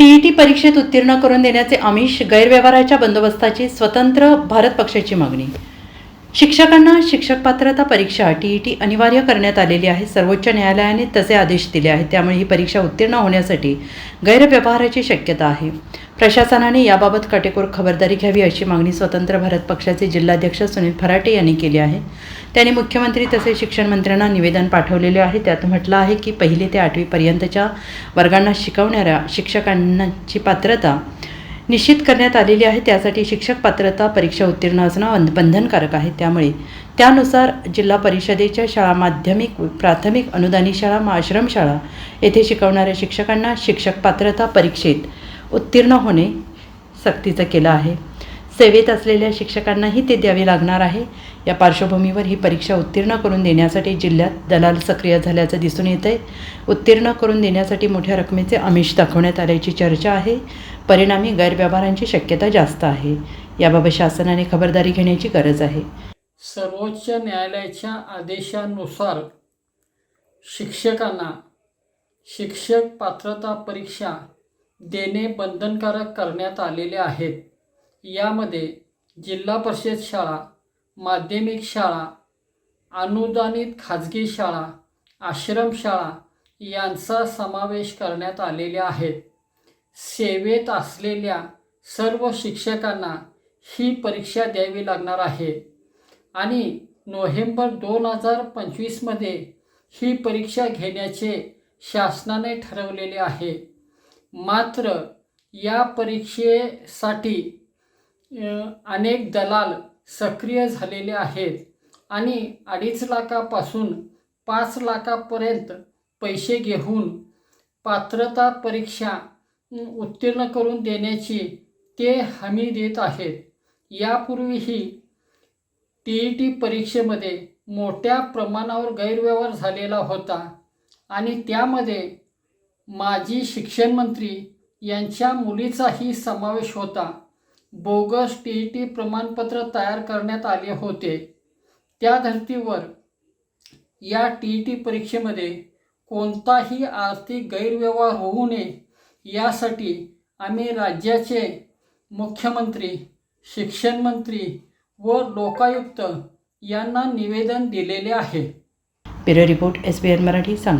TET परीक्षेत उत्तीर्ण करून देण्याचे आमिष गैरव्यवहाराच्या बंदोबस्ताची स्वतंत्र भारत पक्षाची मागणी. शिक्षकांना शिक्षक पात्रता परीक्षा टीईटी अनिवार्य करण्यात आलेली आहे सर्वोच्च न्यायालयाने तसे आदेश दिले आहेत त्यामुळे ही परीक्षा उत्तीर्ण होण्यासाठी गैरव्यवहाराची शक्यता आहे. प्रशासनाने याबाबत काटेकोर खबरदारी घ्यावी अशी मागणी स्वतंत्र भारत पक्षाचे जिल्हाध्यक्ष सुनील फराटे यांनी केली आहे. त्यांनी मुख्यमंत्री तसेच शिक्षण मंत्र्यांना निवेदन पाठवलेले आहे. त्यात म्हटलं आहे की पहिली ते आठवीपर्यंतच्या वर्गांना शिकवणाऱ्या शिक्षकांची पात्रता निश्चित करण्यात आलेली आहे. त्यासाठी शिक्षक पात्रता परीक्षा उत्तीर्ण असणं बंध- बंधनकारक आहे. त्यामुळे त्यानुसार जिल्हा परिषदेच्या शाळा माध्यमिक प्राथमिक अनुदानी शाळा मा- आश्रमशाळा येथे शिकवणाऱ्या शिक्षकांना शिक्षक पात्रता परीक्षेत उत्तीर्ण होणे सक्तीचं केलं आहे. सेवेत असलेल्या शिक्षकांनाही ते द्यावे लागणार आहे. या पार्श्वभूमीवर ही परीक्षा उत्तीर्ण करून देण्यासाठी जिल्ह्यात दलाल सक्रिय झाल्याचं दिसून येत आहे उत्तीर्ण करून देण्यासाठी मोठ्या रकमेचे आमिष दाखवण्यात आल्याची चर्चा आहे. परिणामी गैरव्यवहारांची शक्यता जास्त आहे. याबाबत शासनाने खबरदारी घेण्याची गरज आहे. सर्वोच्च न्यायालयाच्या आदेशानुसार शिक्षकांना शिक्षक पात्रता परीक्षा देणे बंधनकारक करण्यात आलेले आहेत. यामध्ये जिल्हा परिषद शाळा माध्यमिक शाळा अनुदानित खाजगी शाळा आश्रमशाळा यांचा समावेश करण्यात आलेले आहेत. सेवेत असलेल्या सर्व शिक्षकांना ही परीक्षा द्यावी लागणार आहे. आणि नोव्हेंबर दोन हजार पंचवीसमध्ये ही परीक्षा घेण्याचे शासनाने ठरवलेले आहे. मात्र या परीक्षेसाठी अनेक दलाल सक्रिय झालेले आहेत आणि अडीच लाखापासून पाच लाखापर्यंत पैसे घेऊन पात्रता परीक्षा उत्तीर्ण करून देण्याची ते हमी देत आहेत. यापूर्वीही टी ई टी परीक्षेमध्ये मोठ्या प्रमाणावर गैरव्यवहार झालेला होता आणि त्यामध्ये माजी शिक्षण मंत्री यांच्या मुलीचाही समावेश होता. बोगस टी ई टी प्रमाणपत्र तयार करण्यात आले होते. त्या धर्तीवर या टी ई टी परीक्षेमध्ये कोणताही आर्थिक गैरव्यवहार होऊ नये यासाठी आम्ही राज्याचे मुख्यमंत्री शिक्षण मंत्री व लोकायुक्त यांना निवेदन दिलेले आहे. Bureau report S B N Marathi सांग